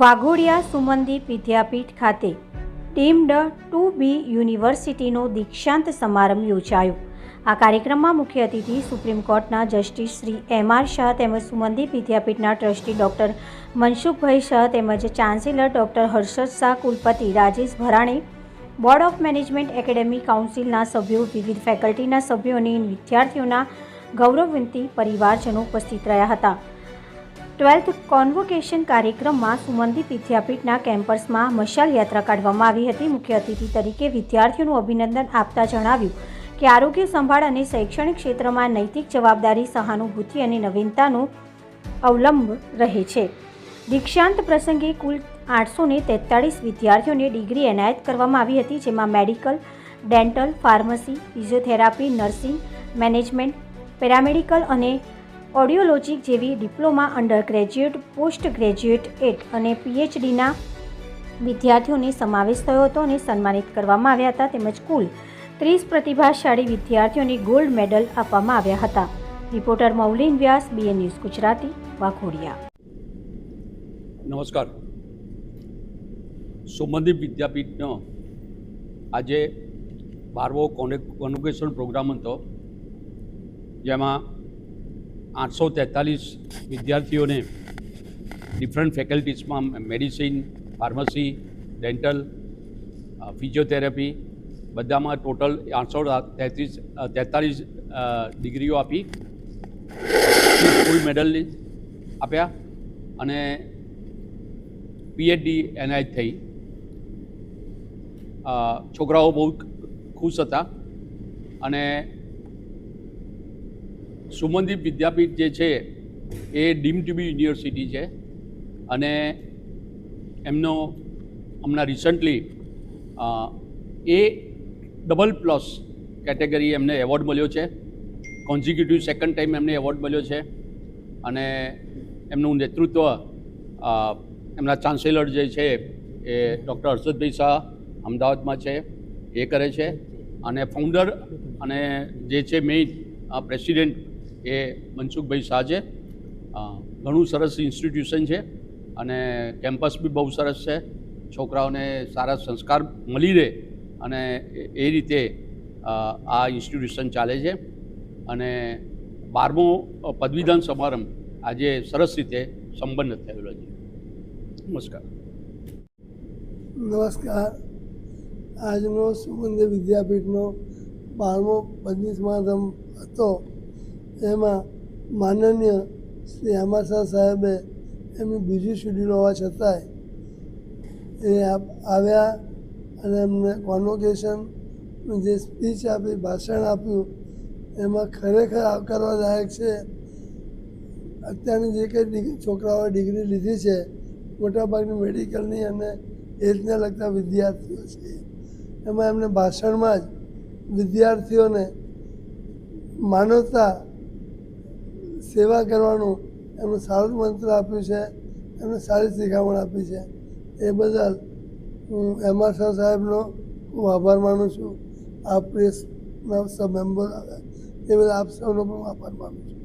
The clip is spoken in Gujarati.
વાઘોડિયા સુમનદીપ વિદ્યાપીઠ ખાતે ડીમ્ડ ટુ બી યુનિવર્સિટીનો દીક્ષાંત સમારંભ યોજાયો. આ કાર્યક્રમમાં મુખ્ય અતિથિ સુપ્રીમ કોર્ટના justice Shri M R Shah તેમજ સુમનદીપ વિદ્યાપીઠના ટ્રસ્ટી ડૉક્ટર મનસુખભાઈ શાહ તેમજ ચાન્સેલર ડૉક્ટર હર્ષદ શાહ, કુલપતિ Rajesh Bharane, board of management academy કાઉન્સિલના સભ્યો, વિવિધ ફેકલ્ટીના સભ્યો અને વિદ્યાર્થીઓના ગૌરવવંતી પરિવારજનો ઉપસ્થિત રહ્યા હતા. ટ્વેલ્થ કોન્વોકેશન કાર્યક્રમમાં સુમનદીપ વિદ્યાપીઠના કેમ્પસમાં મશાલ યાત્રા કાઢવામાં આવી હતી. મુખ્ય અતિથિ તરીકે વિદ્યાર્થીઓનું અભિનંદન આપતા જણાવ્યું કે આરોગ્ય સંભાળ અને શૈક્ષણિક ક્ષેત્રમાં નૈતિક જવાબદારી, સહાનુભૂતિ અને નવીનતાનો અવલંબ રહે છે. દીક્ષાંત પ્રસંગે કુલ આઠસો ને તેતાળીસ વિદ્યાર્થીઓને ડિગ્રી એનાયત કરવામાં આવી હતી, જેમાં medical, dental, pharmacy, physiotherapy, nursing, management, paramedical અને ઓડિયોલોજી જેવી diploma under graduate post graduate at અને પીએચડીના વિદ્યાર્થીઓને સમાવેશ થયો હતો અને સન્માનિત કરવામાં આવ્યા હતા. તેમજ કુલ ત્રીસ પ્રતિભાશાળી વિદ્યાર્થીઓને ગોલ્ડ મેડલ આપવામાં આવ્યા હતા. Reporter Maulin Vyas BN news Gujarati, Vaghodia. નમસ્કાર. સુમનદીપ વિદ્યાપીઠનો આજે કોને કોન્વોકેશન પ્રોગ્રામ હતો, જેમાં આઠસો તેતાલીસ વિદ્યાર્થીઓને ડિફરન્ટ ફેકલ્ટીઝમાં મેડિસિન ફાર્મસી ડેન્ટલ ફિઝિયોથેરાપી બધામાં ટોટલ આઠસો તેત્રીસ તેતાલીસ ડિગ્રીઓ આપી. ફૂલ મેડલ આપ્યા અને પીએચડી એનાયત થઈ. છોકરાઓ બહુ ખુશ હતા અને સુમનદીપ વિદ્યાપીઠ જે છે, એ ડીમ ટીબી યુનિવર્સિટી છે. અને એમનો હમણાં recently A double plus category એમને એવોર્ડ મળ્યો છે. કોન્ઝિક્યુટિવ સેકન્ડ ટાઈમ એમને એવોર્ડ મળ્યો છે. અને એમનું નેતૃત્વ એમના ચાન્સેલર જે છે, એ ડૉક્ટર હર્ષદભાઈ શાહ અમદાવાદમાં છે, એ કરે છે. અને ફાઉન્ડર અને જે છે મેઇન પ્રેસિડેન્ટ એ મનસુખભાઈ શાહ છે ઘણું સરસ ઇન્સ્ટિટ્યુશન છે અને કેમ્પસ બી બહુ સરસ છે. છોકરાઓને સારા સંસ્કાર મળી રહે અને એ- રીતે આ ઇન્સ્ટિટ્યુશન ચાલે છે. અને બારમો પદવીદાન સમારંભ આજે સરસ રીતે સંપન્ન થયેલો છે. નમસ્કાર. નમસ્કાર. આજનો સુગંધ વિદ્યાપીઠનો બારમો પદવી સમારંભ હતો. એમાં માનનીય શ્રી આમાશા સાહેબે એમનું બીજું શેડ્યુલ હોવા છતાંય એ આવ્યા અને એમને કોન્વોકેશનનું જે સ્પીચ આપી, ભાષણ આપ્યું, એમાં ખરેખર આવકારવાલાયક છે. અત્યારની જે કંઈ છોકરાઓએ ડિગ્રી લીધી છે, મોટાભાગની મેડિકલની અને હેલ્થને લગતા વિદ્યાર્થીઓ છે. એમાં એમને ભાષણમાં જ વિદ્યાર્થીઓને માનવતા સેવા કરવાનું એમનું સારું મંત્ર આપ્યું છે એમને સારી શિખામણ આપી છે. એ બદલ હું એમ આર શાહ સાહેબનો ખૂબ આભાર માનું છું. આ પ્રેસના સબ મેમ્બર, એ બદલ આપ સૌનો પણ આભાર માનું છું.